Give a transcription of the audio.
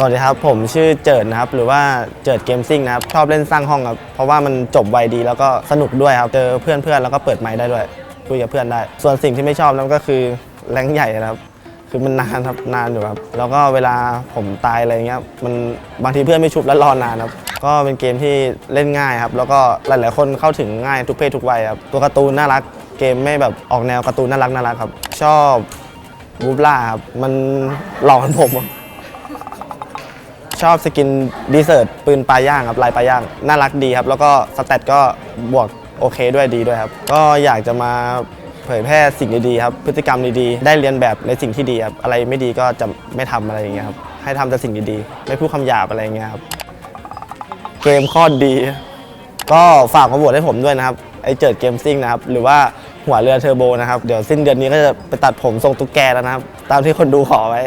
สวัสดีครับ ผมชื่อเจิดนะครับ หรือว่าเจิดเกมซิ่งนะครับ ชอบเล่นสร้างห้องครับ เพราะว่ามันจบไวดีแล้วก็สนุกด้วยครับ เจอเพื่อนเพื่อนๆ แล้วก็เปิดไมค์ได้ด้วย คุยกับเพื่อนได้ ส่วนสิ่งที่ไม่ชอบนั่นก็คือแรงใหญ่นะครับ คือมันนานครับ นานอยู่ครับ แล้วก็เวลาผมตายอะไรเงี้ย มันบางทีเพื่อนไม่ชุบแล้วรอนานครับ ก็เป็นเกมที่เล่นง่ายครับ แล้วก็หลายๆ คนเข้าถึงง่ายทุกเพศทุกวัยครับ ตัวการ์ตูนน่ารัก เกมไม่แบบออกแนวการ์ตูนน่ารักน่ารักครับ ชอบบูบล่าครับ มันหลอกผม ชอบสกินดีเซิร์ตปืนปลาย่างครับลายปลาย่าง น่ารักดีครับ แล้วก็สแตทก็บวกโอเคด้วยดีด้วยครับ ก็อยากจะมาเผยแพร่สิ่งดีๆครับ พฤติกรรมดีๆ ได้เรียนแบบในสิ่งที่ดีครับ อะไรไม่ดีก็จะไม่ทำอะไรอย่างเงี้ยครับ ให้ทำแต่สิ่งดีๆ ไม่พูดคำหยาบอะไรอย่างเงี้ยครับ เกมโคตรดี ก็ฝากมาโหวตให้ผมด้วยนะครับ ไอเจิดเกมซิ่งนะครับ หรือว่าหัวเรือเทอร์โบนะครับ เดี๋ยวสิ้นเดือนนี้ก็จะไปตัดผมทรงตุ๊กแกแล้วนะครับ ตามที่คนดูขอไว้